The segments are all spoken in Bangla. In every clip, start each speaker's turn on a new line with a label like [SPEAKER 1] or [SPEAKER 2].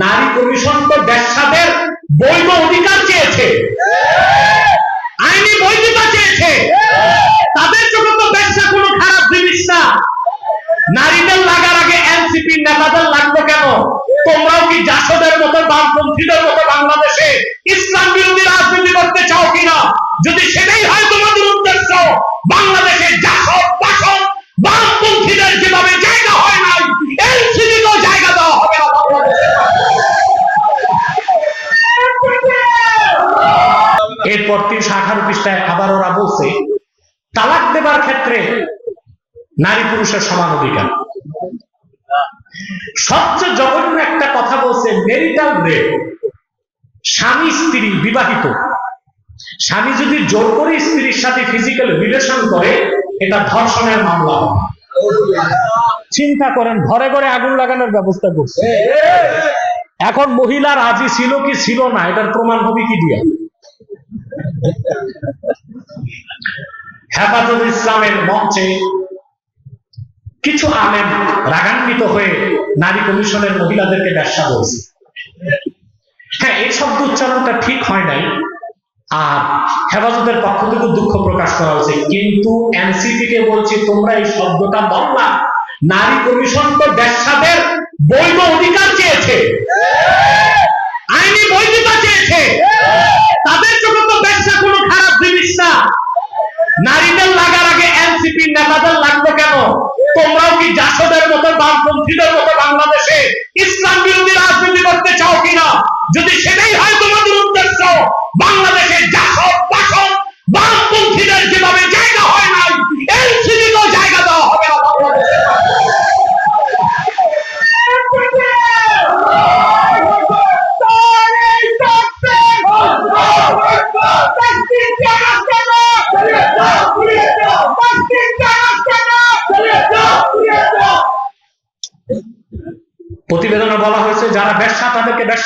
[SPEAKER 1] নারী কমিশন তো ব্যবসাদের বৈধ অধিকার চেয়েছে। আইনি বৈধতা চেয়েছে। তাদের চোখে তো ব্যবসা কোনো খারাপ জিনিস না। নারীদের লাগার আগে এনসিপি নেতাদের লাগল কেন? তোমরাও কি জাসদের মতো বামপন্থীদের মতো বাংলাদেশে ইসলাম বিরোধী রাজনীতি করতে চাও কিনা? যদি সেটাই হয় তোমাদের উদ্দেশ্য, বাংলাদেশে জাসদ বাসদ বামপন্থীদের যেভাবে ক্ষেত্রে নারী পুরুষের সমান অধিকার। সবচেয়ে জঘন্য একটা কথা বলছে মেরিটাল রেপ স্বামী, স্ত্রী বিবাহিত। স্বামী যদি জোর করে স্ত্রীর সাথে ফিজিক্যাল রিলেশন করে, এটা ধর্ষণের মামলা চিন্তা করেন, ঘরে ঘরে আগুন লাগানোর ব্যবস্থা করছে। এখন মহিলা রাজি ছিল কি ছিল না, এটার প্রমাণ হবে কি দিয়া? হেফাজত ইসলামের মঞ্চে কিছু আলেম রাগান্বিত হয়ে নারী কমিশনের মহিলাদেরকে ব্যবসা বলছে হ্যাঁ এই শব্দ উচ্চারণটা ঠিক হয় নাই। আর হেফাজতের পক্ষ থেকে দুঃখ প্রকাশ করা হয়েছে। কিন্তু এনসিপি কে বলছি, তোমরা এই শব্দটা বললা নারী কমিশন তো ব্যবসাদের বৈধ অধিকার চেয়েছে। আইনি বৈধতা চেয়েছে। তাদের চোখে তো ব্যবসা কোনো খারাপ জিনিস না। নারীদের লাগার আগে এনসিপি নেতাদের লাগবে কেন? তোমরাও কি জাসদের মতো বামপন্থীদের মতো বাংলাদেশে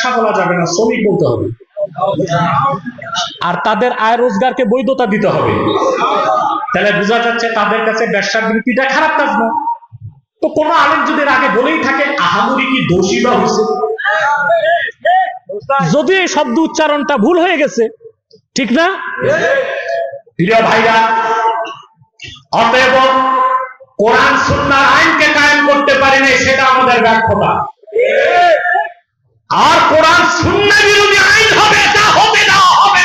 [SPEAKER 1] ব্যবসা বলা যাবে না, শ্রমিক বলতে হবে। আর তাদের আয় রোজগারকে বৈধতা দিতে হবে। তাহলে বোঝা যাচ্ছে তাদের কাছে ব্যবসার বৃত্তিটা খারাপ কাজ না। তো কোনো আলেম যদি আগে বলেই থাকে, আহামরি কি দোষী বা হয়েছে যদি এই শব্দ উচ্চারণটা ভুল হয়ে গেছে, ঠিক না? প্রিয় ভাইরা, অতএব কোরআন, সুন্নার আইনকে কায়েম করতে পারেনি সেটা আমাদের ব্যর্থতা। আর কোরআন শূন্য বিরোধী আইন হবে, যা হবে, না হবে।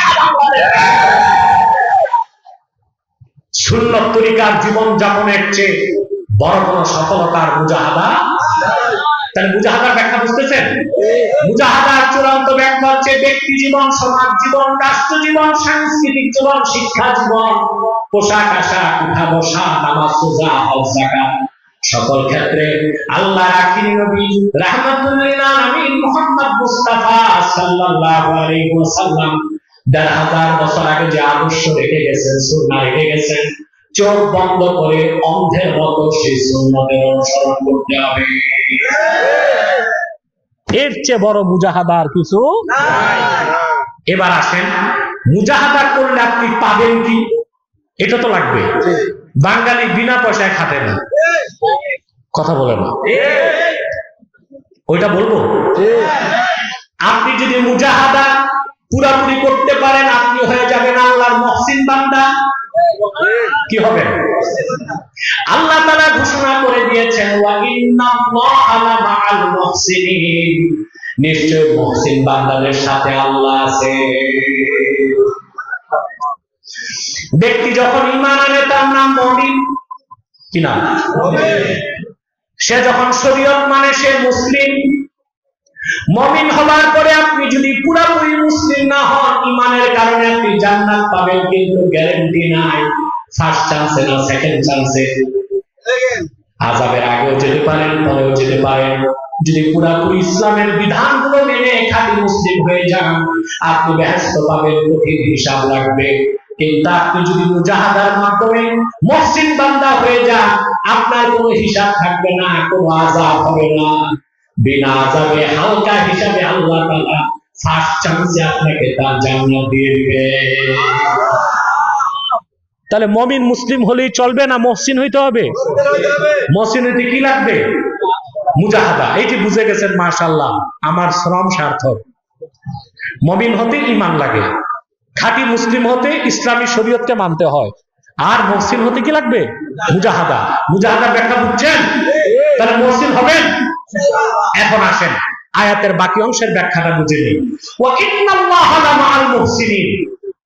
[SPEAKER 1] সুন্নত তরিকার জীবন যাপনের চেয়ে বড় কোন সফলতার মুজাহাদা তাহলে মুজাহাদার ব্যাখ্যা বুঝতেছেন মুজাহাদার চূড়ান্ত ব্যাখ্যা হচ্ছে ব্যক্তি জীবন, সমাজ জীবন, রাষ্ট্র জীবন, সাংস্কৃতিক জীবন, শিক্ষা জীবন, পোশাক আশাক, উঠা বসা, নামাজ সোজা হজ জাকাত সকল ক্ষেত্রে আল্লাহ আখিরি নবী, রাহমাতুল্লিল আলামিন মুহাম্মদ মুস্তাফা সাল্লাল্লাহু আলাইহি ওয়াসাল্লাম। দেড় হাজার বছর আগে যে আদর্শ রেখে গেছেন, সুন্নাহ রেখে গেছেন, চোখ বন্ধ করে অন্ধের মতো সেই সুন্নতের অনুসরণ করতে হবে। এর চেয়ে বড় মুজাহাদা আর কিছু এবার আসেন, মুজাহাদা করলে আপনি পাবেন কি? এটা তো লাগবে। বাঙালি বিনা পয়সায় খাটে না। কথা বলে না ওইটা বলব? আপনি যদি মুজাহাদা পুরাপুরি করতে পারেন, আপনি হয়ে যাবেন আল্লাহর মহসিন বান্দা। কি হবে? আল্লাহ তাআলা ঘোষণা করে দিয়েছেন নিশ্চয় মুহসিন বান্দাদের সাথে আল্লাহ আছে। ব্যক্তি যখন ঈমান আনে, তার নাম মুমিন। কি নাম? সে যখন শরীয়ত মানে সে মুসলিম। মমিন হবার পরে আপনি যদি পুরাপুরি মুসলিম না হন, ইমানের কারণে আপনি জান্নাত পাবেন, কিন্তু গ্যারান্টি নাই ফার্স্ট চান্সে না সেকেন্ড চান্সে আজাবের আগেও যেতে পারেন, পরেও যেতে পারেন। যদি পুরাপুরি ইসলামের বিধানগুলো মেনে খাঁটি মুসলিম হয়ে যান, আপনি ব্যস্ত পাবেন, কঠিন হিসাব লাগবে। কিন্তু আপনি যদি মুজাহাদার মাধ্যমে মসজিদ বান্দা হয়ে যান, আপনার কোনো হিসাব থাকবে না, কোনো আজাব হবে না। বিনা আজাবে হালকা হিসাবে আল্লাহ তাআলা ফার্স্ট চান্সে আপনাকে তার জান্নাত দিয়ে দিবে। তাহলে মমিন মুসলিম হলেই চলবে না মহসিন হইতে হবে? মহসিন হইতে কি লাগবে? মুজাহাদা। এইটি বুঝে গেছেন মাশাল্লাহ আমার শ্রম সার্থক। মমিন হতে ইমান লাগে। খাঁটি মুসলিম হতে ইসলামী শরীয়তকে মানতে হয়। আর মহসিন হতে কি লাগবে? মুজাহাদা। মুজাহাদার ব্যাখ্যা বুঝছেন? তাহলে মহসিন হবেন? এখন আসেন। আয়াতের বাকি অংশের ব্যাখ্যাটা বুঝে নিই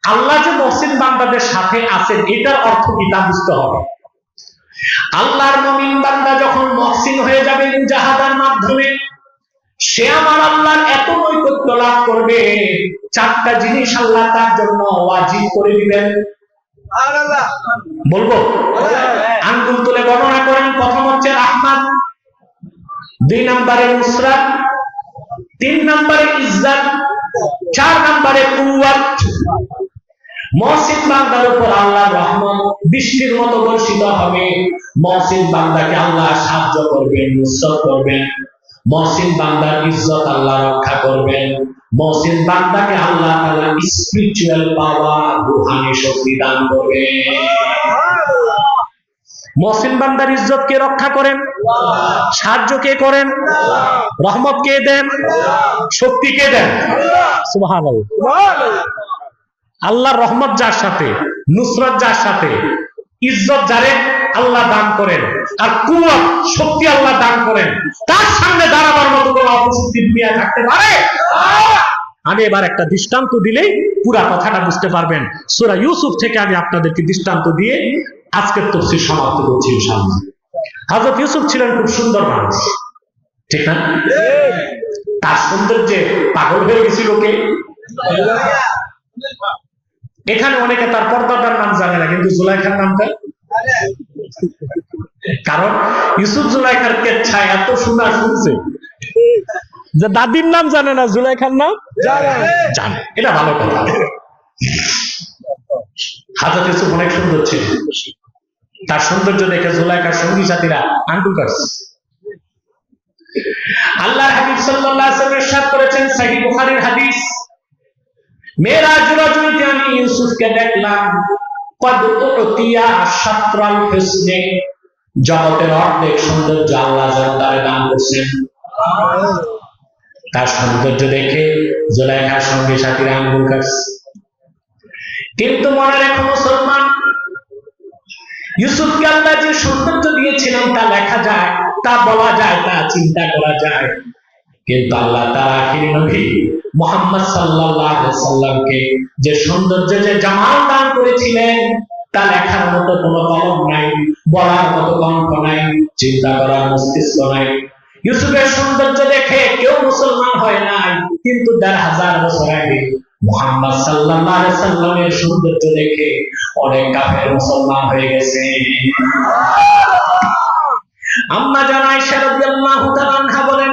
[SPEAKER 1] আল্লাহ যে মহসিন বান্দাদের সাথে আছেন, এটার অর্থ কি তা বুঝতে হবে। আল্লাহর মুমিন বান্দা যখন মহসিন হয়ে যাবে মুজাহাদার মাধ্যমে সে আমার আল্লাহর এত নৈকট্য লাভ করবে চারটা জিনিস আল্লাহ তার জন্য ওয়াজিব করে দিবেন। বলব? আঙ্গুল তুলে গণনা করেন প্রথম হচ্ছে আহমাদ দুই নম্বরে নুসরাত তিন নম্বরে ইজ্জাত চার নম্বরে কুয়াত মহসিন বান্দার উপর আল্লাহ রহমত বৃষ্টির মতো বর্ষিত হবে। মহসিন বান্দাকে আল্লাহ সাহায্য করবেন নুসরত করবেন। মহসিন বান্দার ইজ্জত আল্লাহ রক্ষা করবেন। মহসিন বান্দাকে আল্লাহ তাআলা স্পিরিচুয়াল পাওয়ার রুহানি শক্তি দান করবেন। মহসিন বান্দার ইজ্জত কে রক্ষা করেন? সাহায্য কে করেন? রহমত কে দেন? শক্তি কে দেন? সুবহানাল্লাহ। আল্লাহর রহমত যার সাথে, নুসরত যার সাথে ইজ্জত যারে আল্লাহ দান করেন আর কুয়াত শক্তি আল্লাহ দান করেন, তার সামনে দাঁড়াবার মতো কোনো অপশক্তি দুনিয়া থাকতে পারে? আমি এবার একটা দৃষ্টান্ত দিলেই পুরা কথাটা বুঝতে পারবেন। সূরা ইউসুফ থেকে আমি আপনাদেরকে দৃষ্টান্ত দিয়ে আজকের তফসির সমাপ্ত করছি ইনশাআল্লাহ। ইউসুফ ছিলেন খুব সুন্দর মানুষ। ঠিক না? তার সৌন্দর্যে পাগল হয়ে গেছিল কে? এখানে অনেকে তার পর্দাটার নাম জানে না কিন্তু জুলাইখার নামটা? কারণ ইউসুফ জুলাইখার কেচ্ছা এত শোনা শুনছে। যে দাদির নাম জানে না জুলাইখার নাম? জানে। এটা ভালো কথা। হাজরত ইউসুফ অনেক সুন্দর ছিল। তার সৌন্দর্য দেখে জুলাইখার সঙ্গী সাথীরা আঙ্কুল কাটছে আল্লাহ হাবিব সাল্লাল্লাহু আলাইহি ওয়াসাল্লাম করেছেন সহিহ বুখারীর হাদিস। মেরাজ রজনীতে আমি ইউসুফকে দেখলাম জগতের অর্ধেক সৌন্দর্য আল্লাহ যেন তারে দান করছেন তার সৌন্দর্য দেখে জোলাইখার সঙ্গে সাথীরা আঙ্গুল কাটছে। কিন্তু মনে রেখো মুসলমান, ইউসুফকে আল্লাহ যে সৌন্দর্য দিয়েছিলেন তা লেখা যায়, তা বলা যায়, তা চিন্তা করা যায়। কিন্তু আল্লাহ তার আখিরি নবী মোহাম্মদ সাল্লামকে যে সৌন্দর্য, যে জামাল দান করেছিলেন, তা লেখার মতো কলম নাই, বলার মতো কণ্ঠ নাই, চিন্তা করার মস্তিষ্ক নাই। ইউসুফের সৌন্দর্য দেখে কেউ মুসলমান হয় নাই, কিন্তু দেড় হাজার বছর আগে মোহাম্মদ আলাইহি সাল্লামের সৌন্দর্য দেখে অনেক কাফের মুসলমান হয়ে গেছে। আম্মা জান আয়েশা রাদিয়াল্লাহু তাআলা আনহা বলেন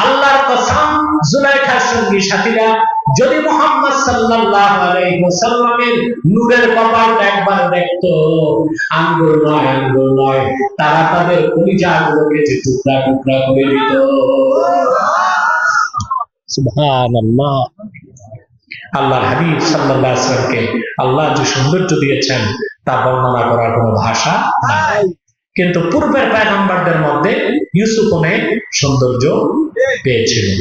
[SPEAKER 1] আল্লাহর যদি মোহাম্মদ নূরের কপালটা একবার আঙ্গুল নয় আঙ্গুল নয়, তারা তাদের যে টুকরা টুকরা করে দিত। হাবিব সাল্লাহ আল্লাহ যে সৌন্দর্য দিয়েছেন, তা বর্ণনা করার কোন ভাষা নাই। কিন্তু পূর্বের পয়গম্বরদের মধ্যে ইউসুফ অনেক সৌন্দর্য পেয়েছিলেন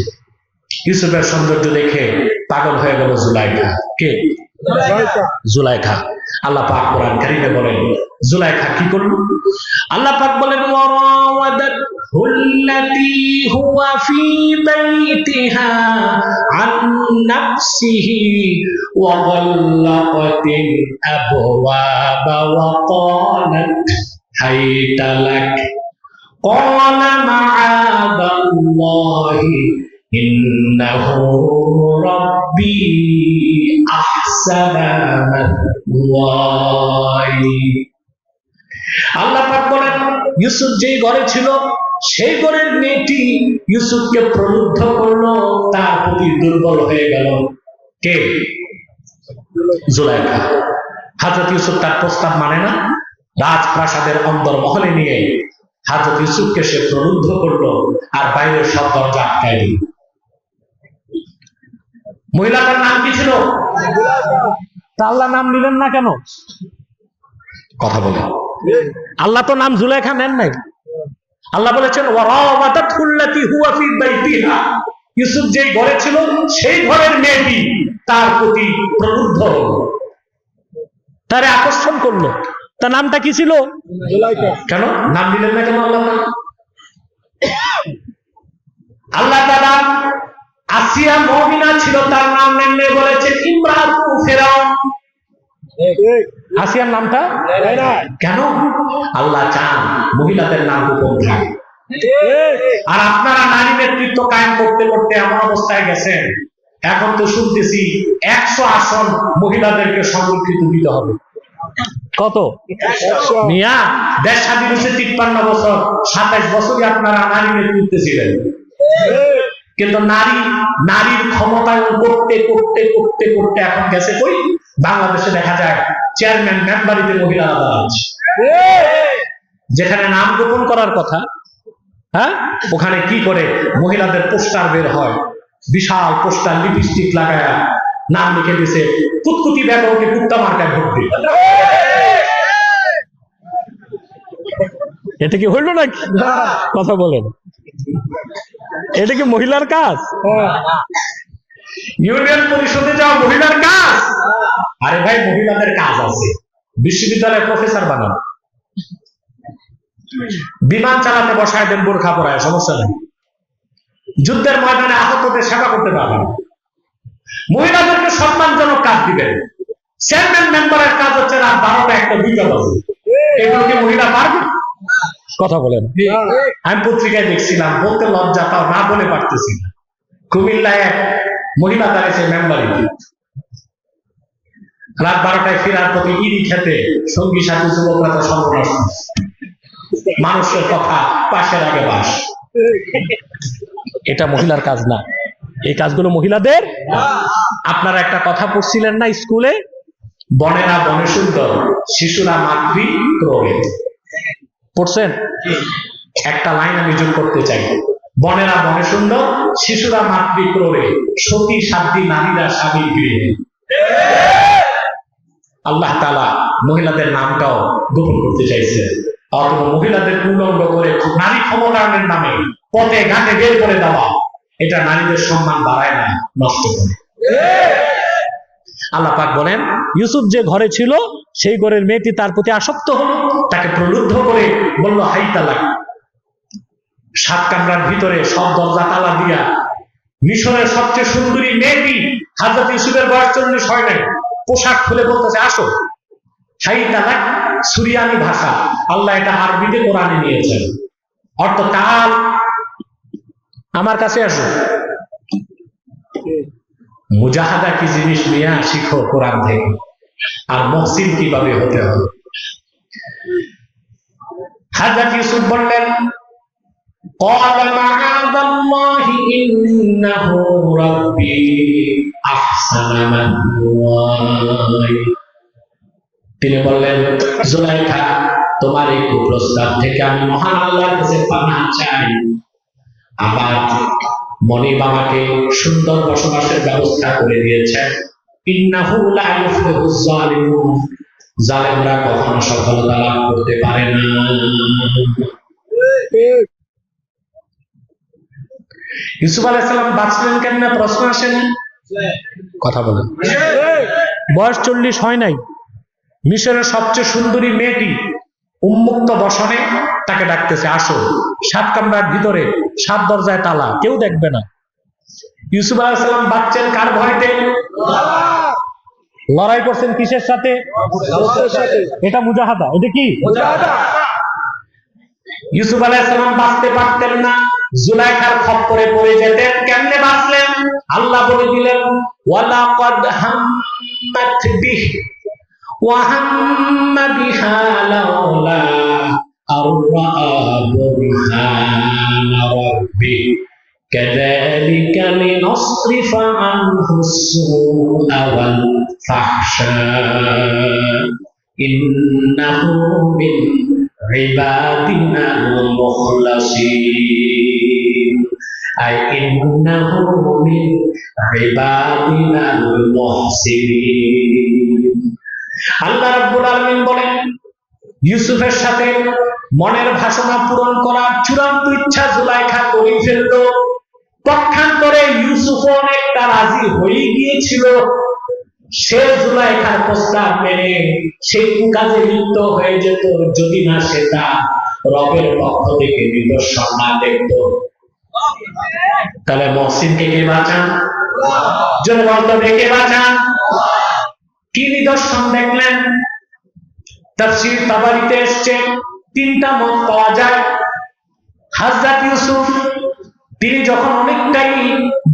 [SPEAKER 1] ইউসুফের সৌন্দর্য দেখে পাগল হয়ে গেল জুলাইখা। কে? জুলাইখা। আল্লাহ পাক কোরআন কারিমে বলেন জুলাইখা কি করল? আল্লাহ পাক বলেন ওয়ারাওয়াদাত হুল্লাতি হুয়া ফি বাইতিহা আন নাফসিহি ওয়া গাল্লাকাতিল আবওয়াবা ওয়া ক্বালাত হাইতা লাক قال معاذ الله إنه ربي أحسن مثواي আল্লাহ পাক বলেন ইউসুফ যেই ঘরে ছিল সেই ঘরের মেয়েটি ইউসুফকে প্রলুব্ধ করলো তার প্রতি দুর্বল হয়ে গেল কে জুলাইখা হাজরত ইউসুফ তার প্রস্তাব মানে না রাজপ্রাসাদের অন্দর মহলে নিয়ে হাজরত ইউসুফকে সে প্রলুব্ধ করল আর বাইরের সব দরজা আটকায় দিল। মহিলাটার নাম কি ছিল?
[SPEAKER 2] আল্লাহ নাম নিলেন না কেন?
[SPEAKER 1] কথা বলে।
[SPEAKER 2] আল্লাহ তো নাম জুলেখা নেন নাই।
[SPEAKER 1] আল্লাহ বলেছেন ইউসুফ যেই ঘরে ছিল, সেই ঘরের মেয়েটি তার প্রতি প্রলুব্ধ
[SPEAKER 2] তারে আকর্ষণ করল। তার নামটা কি ছিল?
[SPEAKER 1] কেন? নাম দিলেন না কেন আল্লাহ আল্লাহ তাআলা আসিয়া মুমিনা ছিল তার নাম নেন নাই বলেছেন ইমরাতু ফেরাউন।
[SPEAKER 2] আসিয়ার নামটা?
[SPEAKER 1] কেন? আল্লাহ চান মহিলাদের নাম গোপন থাকে। আর আপনারা নারী নেতৃত্ব কায়েম করতে করতে এমন অবস্থায় গেছেন। এখন তো শুনতেছি একশো আসন মহিলাদেরকে সংরক্ষিত দিতে হবে।
[SPEAKER 2] কত?
[SPEAKER 1] মিয়া, দেশ হয়েছে তিপ্পান্ন বছর, সাতাইশ বছরই আপনারা নারী নেতৃত্বে ছিলেন কিন্তু নারী, নারীর ক্ষমতায়ন করতে করতে করতে করতে এখন গেছে কই? বাংলাদেশে দেখা যায় চেয়ারম্যান মেম্বারিতে মহিলারা দাঁড়াচ্ছে যেখানে নাম গোপন করার কথা হ্যাঁ? ওখানে কি করে মহিলাদের পোস্টার বের হয়? বিশাল পোস্টার, লিপস্টিক লাগায় নাম লিখে দিছে কুতকুতি বেগমকে কুত্তা মার্কায় ভোট দিই
[SPEAKER 2] এটা কি হইল নাকি? কথা বলেন। এটা কি মহিলার কাজ?
[SPEAKER 1] ইউনিয়ন পরিষদে যাওয়া মহিলার কাজ? আরে ভাই মহিলাদের কাজ আছে। বিশ্ববিদ্যালয়ে প্রফেসর বানানো। বিমান চালাতে বসায় দেন বোরখা পরায় সমস্যা নেই। যুদ্ধের ময়দানে আহতদের সেবা করতে পারবেন মহিলাদেরকে সম্মানজনক কাজ দিবেন। চেয়ারম্যান মেম্বারের কাজ হচ্ছে রাত বারোটা একটা দুইটা বাজে। এগুলো কি মহিলা পারবে?
[SPEAKER 2] কথা বলেন।
[SPEAKER 1] আমি পত্রিকায় দেখছিলাম বলতে লজ্জা তাও না বলে পারতেছি না। কুমিল্লায় এক মহিলা দাঁড়িয়েছে মেম্বারিতে রাত বারোটায় ফেরার পথে ইরি খেতে সঙ্গী সাথী যুবকরা তো সর্বনাশ মানুষের কথা পাশের আগে বাস।
[SPEAKER 2] এটা মহিলার কাজ না। এই কাজগুলো মহিলাদের? আপনারা একটা কথা পড়ছিলেন না স্কুলে?
[SPEAKER 1] বনেরা বনে সুন্দর শিশুরা মাতৃ
[SPEAKER 2] পড়ছেন?
[SPEAKER 1] একটা লাইন আমি যোগ করতে চাই। বনেরা বনে সুন্দর শিশুরা মাতৃ ক্রোড়ে সতী সাধ্যী নারীরা স্বামী গৃহে। আল্লাহ তালা মহিলাদের নামটাও গোপন করতে চাইছে। অথবা মহিলাদের উল্লঙ্ঘ করে নারী ক্ষমতায়নের নামে পথে ঘাটে বের করে দেওয়া। এটা নারীদের সম্মান বাড়ায় না, নষ্ট করে।
[SPEAKER 2] আল্লাহ পাক বলেন, ইউসুফ যে ঘরে ছিল, সেই ঘরের মেয়েটি তার প্রতি আসক্ত হলো।
[SPEAKER 1] তাকে প্রলুব্ধ করে বলল, হাই তালাক। সাত কামরার ভিতরে সব দরজা তালা দিয়া মিশরের সবচেয়ে সুন্দরী মেয়েটি হাজরত ইউসুফের বয়স চল্লিশ হয় নাই, পোশাক খুলে বলতেছে, আসো। হাই তালাক, সুরিয়ানি ভাষা। আল্লাহ এটা আরবিতে কোরআনে নিয়েছেন। অর্থ কাল আমার কাছে আসো মুজাহাদা কি জিনিস নিয়ে শিখো কোরআন থেকে আর মহসিন কিভাবে হতে হবে হাজরত ইউসুফ বললেন قال معاذ الله إنه ربي أحسن مثواي তিনি বললেন জুলাইখা তোমার এই কুপ্রস্তাব থেকে আমি মহান আল্লাহর কাছে পানা চাই আমার মনি বাবাকে সুন্দর বসবাসের ব্যবস্থা করে দিয়েছেন। জালেমরা কখনো সফলতা লাভ করতে পারে না। ইউসুফ আলাইসাল্লাম বাঁচলেন কেন না প্রশ্ন আসে কথা বলেন।
[SPEAKER 2] বয়স চল্লিশ হয় নাই।
[SPEAKER 1] মিশরের সবচেয়ে সুন্দরী মেয়েটি উন্মুক্ত বসনে তাকে ডাকতেছে, আসো। সাত কামরার ভিতরে, সাত দরজায় তালা,
[SPEAKER 2] কেউ দেখবে না।
[SPEAKER 1] ইউসুফ আলাইসাল্লাম বাচ্চেন কার ভয়তে?
[SPEAKER 2] লড়াই করছেন কিসের সাথে? এটা মুজাহাদা, এটা কি?
[SPEAKER 1] ইউসুফ আলাইসাল্লাম বাঁচতে পারতেন না, জুলাইখার খপ্পরে পড়ে যেতেন, কেমনে বাঁচলেন? আল্লাহ বলে দিলেন, ওয়ালাকাদ হাম্মাত বিহ। وهم بها لولا أن رأى برهان ربه كذلك لنصرف عنه السوء فاحشاء إنه من عبادنا المخلصين أي إنه من عبادنا المحسنين আল্লাহ রাব্বুল আলামিন বলেন, ইউসুফের সাথে মনের ভাষণা পূরণ করার চূড়ান্ত ইচ্ছা জুলাইখা করে ফেলল। পক্ষান্তরে ইউসুফ অনেকটা রাজি হয়ে গিয়েছিল। সে জুলাইখার প্রস্তাব মেনে সেই কাজে লিপ্ত হয়ে যেত, যদি না সেটা রবের পক্ষ থেকে নিদর্শন না দেখত। তাহলে মহসিনকে কে বাঁচান? বলতো ডেকে বাঁচান? কি নিদর্শন দেখলেন? তাফসীর তাবারিতে এসছে, তিনটা মত পাওয়া যায়। হাজরত ইউসুফ, তিনি যখন অনেকটাই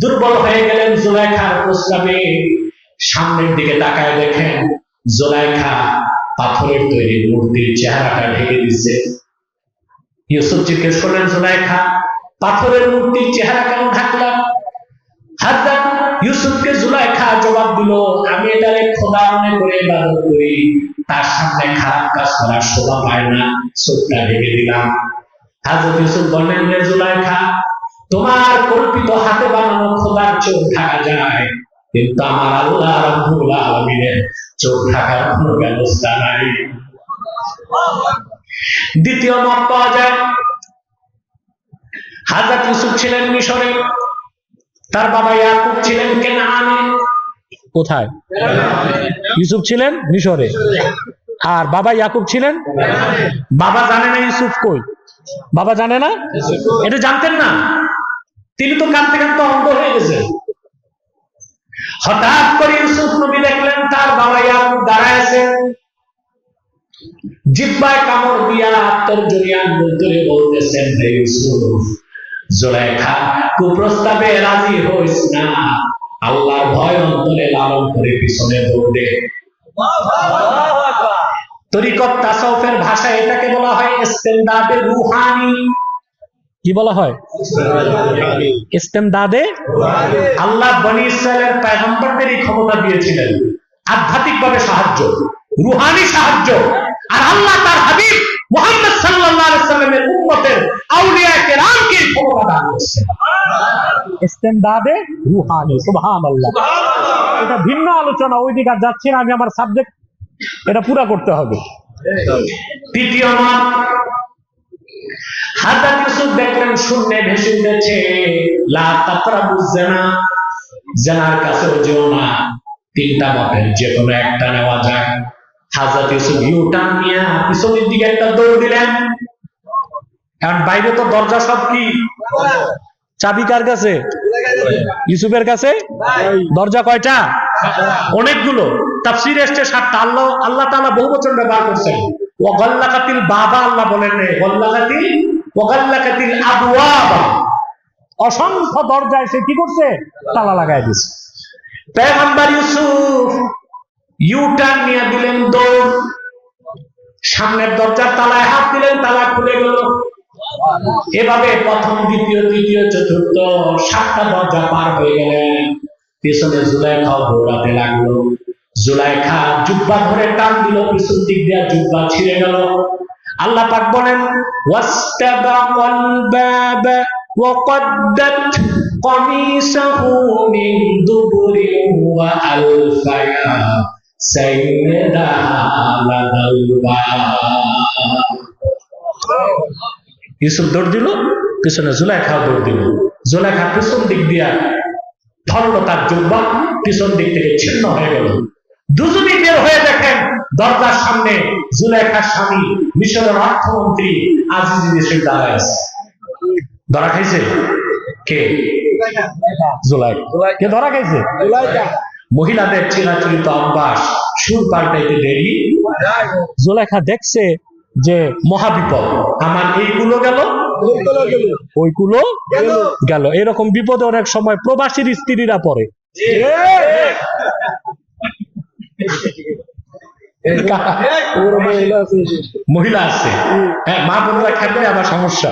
[SPEAKER 1] দুর্বল হয়ে গেলেন, জুলাইখার প্রস্তাবে সামনের দিকে তাকায় দেখেন, জুলাইখা পাথরের তৈরি মূর্তির চেহারাটা ঢেকে দিচ্ছে ইউসুফ জিজ্ঞেস করলেন, জুলাইখা, পাথরের মূর্তির চেহারা কেন ঢাকলাম হাজরত ইউসুফকে জুলাইখা জবাব দিল, আমি এটারে খোদা মনে করে ইবাদত করি। তার সামনে খারাপ কাজ করার শোভা পায় না। চোখটা ঢেকে দিলাম। হাজরত ইউসুফ বললেন রে জুলাইখা, তোমার কল্পিত হাতে বানানো খোদার চোখ ঢাকা যায়, কিন্তু আমার আল্লাহ রাব্বুল আলামিনের চোখ ঢাকার কোনো ব্যবস্থা নাই। দ্বিতীয় মত পাওয়া যায়, হাজরত ইউসুফ ছিলেন মিশরে তার বাবা ইয়াকুব ছিলেন কেনানে
[SPEAKER 2] কোথায়? ইউসুফ ছিলেন মিশরে। আর বাবা ইয়াকুব ছিলেন? বাবা জানে না ইউসুফ কই। বাবা জানে না?
[SPEAKER 1] এটা জানতেন না। তিনি তো কাঁদতে কাঁদতে অন্ধ হয়ে গেছে। হঠাৎ করে ইউসুফ নবী দেখলেন তার বাবা ইয়াকুব দাঁড়ায় আছে। জিব্বায় কামড় দিয়া তর্জনিয়ান বলতে বলতেছেন ইউসুফ জোলাইখা, কুপ্রস্তাবে রাজি হইস না। আল্লাহর ভয় অন্তরে লালন করে পিছনে তরিকত তাসাউফের ভাষায় এটাকে বলা হয় রুহানি।
[SPEAKER 2] কি বলা হয়? ইস্তেমদাদে
[SPEAKER 1] আল্লাহ বনি ইসরায়েলের পয়গম্বরদেরই ক্ষমতা দিয়েছিলেন। আধ্যাত্মিকভাবে সাহায্য। রুহানি সাহায্য। আর আল্লাহ তার হাবিব মুহাম্মদ সাল্লাল্লাহু আলাইহি সাল্লামের উম্মতের আউলিয়া কেরামকে এই ক্ষমতা দান করেছেন
[SPEAKER 2] ইস্তেমদাদে রুহানি সুবহানাল্লাহ। এটা ভিন্ন আলোচনা ওই দিকে আর যাচ্ছি না আমি আমার সাবজেক্ট এটা পুরা করতে হবে।
[SPEAKER 1] তৃতীয় মত হাজার ইউসুফ দেখলেন শূন্যে ভেসে উঠেছে। লা তাকরাবু জানা জানার কাছেও যেও না। তিনটা মতের যে কোনো একটা নেওয়া যায়। হাজার ইউসুফ ইউটার্ন নিয়ে পিছনের দিকে একটা দৌড় দিলেন। কারণ বাইরে তো দরজা সব কি?
[SPEAKER 2] চাবি কার কাছে? ইউসুফের কাছে? দরজা কয়টা?
[SPEAKER 1] অনেকগুলো। তাফসির এসছে সাতটা। আল্লাহ আল্লাহ তাআলা বহু বচন ব্যবহার করছেন। ওয়াগাল্লাকাতিল বাবা আল্লাহ বলেন নাই ওয়াগাল্লাকাতিল ওয়াগাল্লাকাতিল আবওয়াবা।
[SPEAKER 2] অসংখ্য দরজায় সে কি করছে? তালা লাগাই দিছে।
[SPEAKER 1] পেগম্বর ইউসুফ ইউটার্ন নিয়ে দিলেন দৌড় সামনের দরজার তালায় হাত দিলেন তালা খুলে গেল এভাবে প্রথম দ্বিতীয় তৃতীয় চতুর্থ সাতটা দরজা পার হয়ে গেলেন পিছনে জুলাইখাও দৌড়াতে লাগলো জুলাইখা জুব্বা ধরে টান দিল পিছন দিক দিয়ে জুব্বা ছিঁড়ে গেল আল্লাহ পাক বলেন ওয়াস্তাবাকাল বাবা وقدت قميصه من دبر وألف يا سيدها لدى الباب ইউসুফ দৌড় দিল পিছনে জুলাইখাও দৌড় দিল জুলাইখা পিছন দিক দিয়া ধরলো তার জুব্বা পিছন দিক থেকে ছিন্ন হয়ে গেল দুজনই বের হয়ে দেখেন দরজার সামনে জুলাইখার স্বামী মিশরের অর্থমন্ত্রী আজিজ মিশর দাঁড়ায় আছে ধরা খাইছে কে
[SPEAKER 2] জুলাই কে ধরা খাইছে
[SPEAKER 1] মহিলাদের চিরাচরিত অভ্যাস সুর পাল্টাইতে দেরি।
[SPEAKER 2] জুলাইখা দেখছে যে
[SPEAKER 1] মহাবিপদ। আমার এইগুলো গেল?
[SPEAKER 2] ওইগুলো গেল। এরকম বিপদে অনেক সময় প্রবাসীর স্ত্রীরা পড়ে।
[SPEAKER 1] মহিলা আছে। হ্যাঁ মা বোনরা খেলে আবার সমস্যা।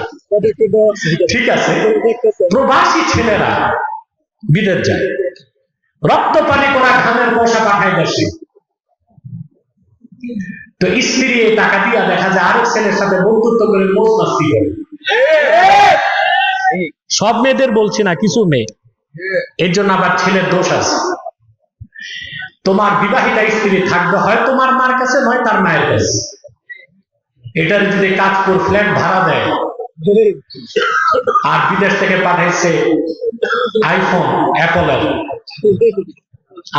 [SPEAKER 1] ঠিক আছে। প্রবাসী ছেলেরা বিদেশ যায়। রক্ত পানি করা ঘামের পয়সা পাঠায় দেশে। তো স্ত্রী এই টাকা দিয়া দেখা যায় আরেক ছেলের সাথে বন্ধুত্ব করে মোজ মাস্তি করে।
[SPEAKER 2] সব মেয়েদের বলছি না, কিছু মেয়ে।
[SPEAKER 1] এর জন্য আবার ছেলের দোষ আছে। তোমার বিবাহিতা স্ত্রী থাকবে, হয় তোমার মার কাছে, নয় তার মায়ের কাছে। এটার যদি কাজ করে ফ্ল্যাট ভাড়া দেয় আর বিদেশ থেকে পাঠাইছে আইফোন অ্যাপলের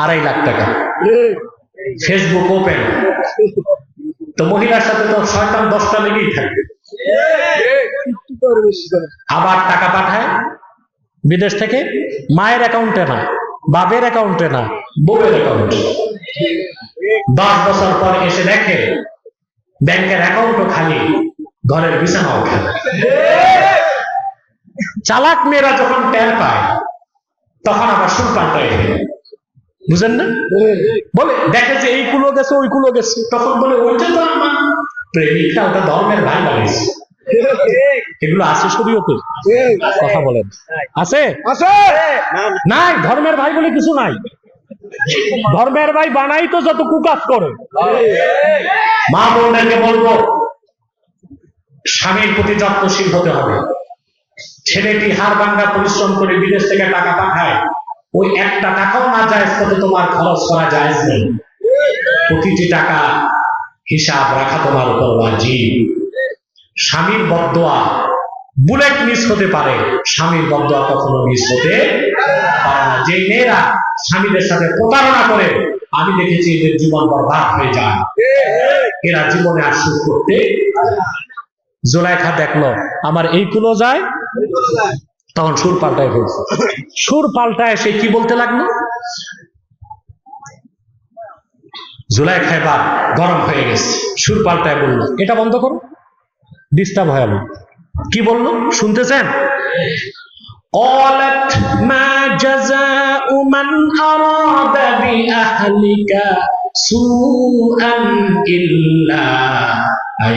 [SPEAKER 1] আড়াই লাখ টাকা। Facebook open. তো মহিলার সাথে তো শয়তান দশটা লেগেই থাকবে আবার টাকা পাঠায়।
[SPEAKER 2] বিদেশ থেকে মায়ের অ্যাকাউন্টে না বাবের অ্যাকাউন্টে না,
[SPEAKER 1] বউয়ের অ্যাকাউন্টে। দশ বছর পর এসে দেখে, ব্যাংকের অ্যাকাউন্টও খালি। ঘরের বিছানাও খালি। চালাক মেয়েরা যখন টের পায় তখন আবার সুর পাল্টায় ফেলে। বুঝেন না? বলে দেখে যে এই কুলো গেছে ওই কুলো গেছে। তখন বলে ওইটা তো আমার প্রেমিকা ওটা ধর্মের ভাই বানিয়েছে
[SPEAKER 2] এগুলো আছে শরীয়তে কথা বলেন। আছে। নাই ধর্মের ভাই বলে কিছু নাই। ধর্মের ভাই বানাই তো যত কুকাজ করে।
[SPEAKER 1] মা বোনদেরকে বলব স্বামীর প্রতি যত্নশীল হতে হবে। ছেলেটি হার ভাঙ্গা পরিশ্রম করে বিদেশ থেকে টাকা পাঠায়। ওই একটা টাকাও না যায় তবে তোমার খরচ করা যায় নেই। প্রতিটি টাকা হিসাব রাখা তোমার উপর ওয়াজিব। স্বামীর বদোয়া বুলেট মিস হতে পারে। স্বামীর বদোয়া কখনো মিস হতে পারে না। যে মেয়েরা স্বামীদের সাথে প্রতারণা করে, আমি দেখেছি এদের জীবন বরবাদ হয়ে যায়। এরা জীবনে আর সুখ করতে
[SPEAKER 2] জোলাইখা দেখলো আমার এই কুলো যায় তখন সুর পাল্টায় ফেলছে সুর পাল্টায় সে কি বলতে লাগলো
[SPEAKER 1] জুলাই খাইবার গরম হয়ে গেছে
[SPEAKER 2] সুর পাল্টায় বললো এটা বন্ধ করো ডিস্টার্ব হয়ে গেল কি বললো শুনতেছেন
[SPEAKER 1] قالت ما جزاء من أراد بأهلك سوءا إلا أن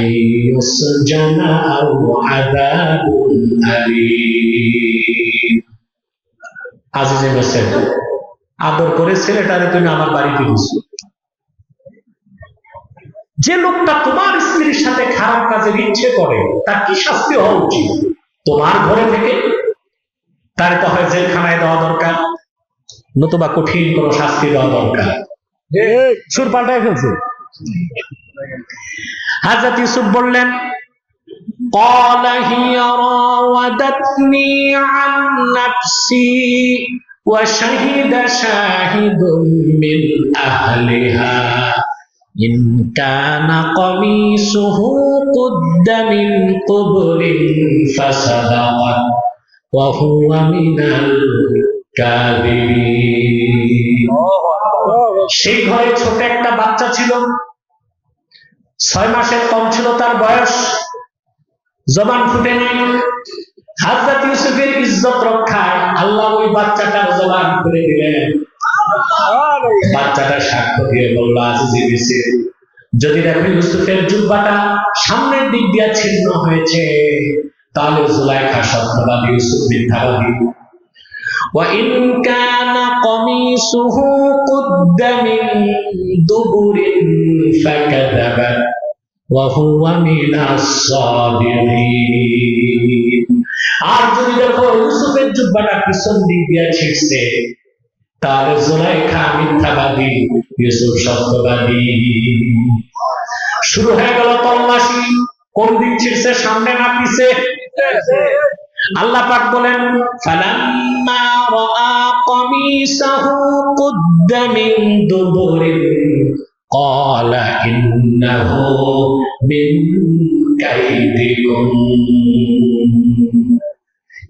[SPEAKER 1] يسجن أو عذاب أليم আজিজে মেসেন আদর করে ছেলেটারে তুমি আমার বাড়িতে দিছো যে লোকটা তোমার স্ত্রীর সাথে খারাপ কাজের ইচ্ছে করে তার কি শাস্তি হওয়া উচিত তোমার ঘরে থেকে তার তো হয় জেলখানায় দেওয়া দরকার নতুবা কঠিন কোন শাস্তি দেওয়া দরকার
[SPEAKER 2] সুর পাল্টায় ফেলছে
[SPEAKER 1] হাজরত ইউসুফ বললেন قال هي راودتني عن نفسي وشهد شاهد من أهلها إن كان قميصه قد من قبل فصدقت وهو من الكاذبين সেই ঘরে ছোট একটা বাচ্চা ছিল ছয় মাসের কম ছিল তার বয়স। জবান ফুটে নাই হাজরত ইউসুফের ইজ্জত রক্ষায় আল্লাহ ওই বাচ্চাটার জবান খুলে দিলেন। বাচ্চাটা সাক্ষ্য দিয়ে বলল, আজিজি যদি দেখো ইউসুফের জুব্বাটা সামনের দিক দিয়ে ছিন্ন হয়েছে, তাহলে জুলাইখা সত্যবাদী ইউসুফ মিথ্যাবাদী। وإن كان قميصه قد من دبر فكذبت وهو من الصادقين আর যদি দেখো ইউসুফের জুব্বাটা পিছন দিক দিয়ে ছিটছে তাহলে জুলাইখা মিথ্যাবাদী ইউসুফ সত্যবাদী শুরু হয়ে গেল তল্লাশি কোন দিক ছিটছে সামনে না পিছে আল্লাহ পাক বলেন ফালাম্মা রাআ কমিসাহু কুদ্দ মিন দুবুরিন قال إنه من كيدكم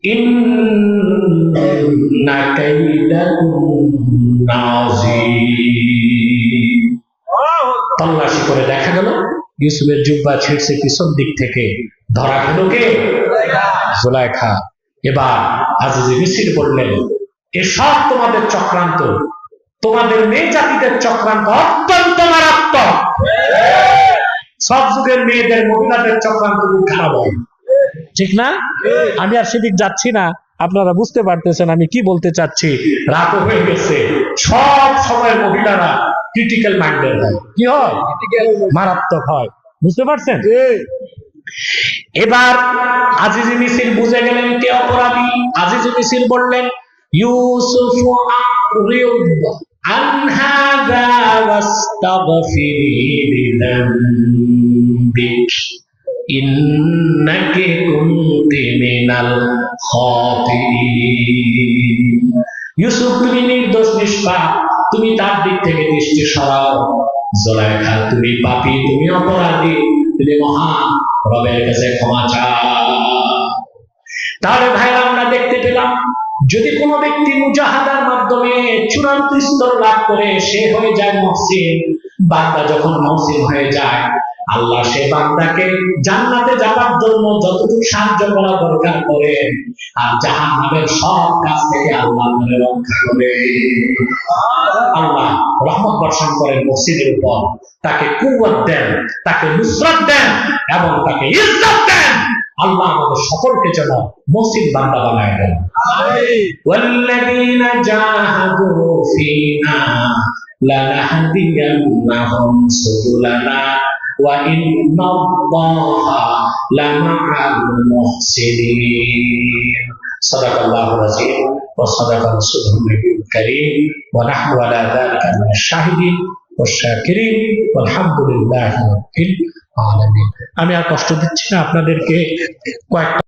[SPEAKER 1] إن كيدكم عظيم তল্লাশি করে দেখা গেল ইউসুফের জুব্বা ছিঁড়ছে পিছন দিক থেকে ধরা গেল কে? জুলাইখা। এবার আজিজি মিসির বললেন এসব তোমাদের চক্রান্ত। তোমাদের মেয়ে জাতিদের চক্রান্ত অত্যন্ত মারাত্মক। সব যুগের মেয়েদের মহিলাদের চক্রান্ত খুব খারাপ হয়।
[SPEAKER 2] ঠিক না? আমি আর সেদিক যাচ্ছি না। আপনারা বুঝতে পারতেছেন আমি কি বলতে চাচ্ছি।
[SPEAKER 1] রাত হয়ে গেছে। সব সময় মহিলারা ক্রিটিক্যাল মাইন্ডের হয়। কি হয়?
[SPEAKER 2] মারাত্মক হয়। বুঝতে পারছেন?
[SPEAKER 1] এবার আজিজি মিছিল বুঝে গেলেন কে অপরাধী? আজিজি মিছিল বললেন, ইউসুফ ইউসুফ, তুমি নির্দোষ, নিষ্পাপ, তুমি তার দিক থেকে দৃষ্টি সরাও। জোলাইখা তুমি পাপী, তুমি অপরাধী, তুমি মহান রবের কাছে ক্ষমা তাহলে ভাই আমরা দেখতে পেলাম, যদি কোনো ব্যক্তি মুজাহাদার মাধ্যমে চূড়ান্ত স্তর লাভ করে, সে হয়ে যায় মহসিন। বান্দা যখন মহসিন হয়ে যায় আল্লাহ সে বান্দাকে জান্নাতে যাওয়ার জন্য যতটুকু সাহায্য করা দরকার করে আর জাহান নামের সব কাজ থেকে আল্লাহ তাকে রক্ষা করে আল্লাহ রহমত বর্ষণ করেন মসজিদের উপর তাকে কুয়াত দেন তাকে নুসরত দেন এবং তাকে ইজ্জত দেন আল্লাহ আমাদের সকলকে যেন মসজিদ বান্দা বানায় দেন والذين جاهدوا فينا لنهدينهم سبلنا وإن الله لمع المحسنين صدق الله العظيم وصدق رسوله النبي الكريم ونحن على ذلك من الشاهدين والشاكرين والحمد لله رب العالمين আমি আর কষ্ট দিচ্ছি না আপনাদেরকে কয়েকটা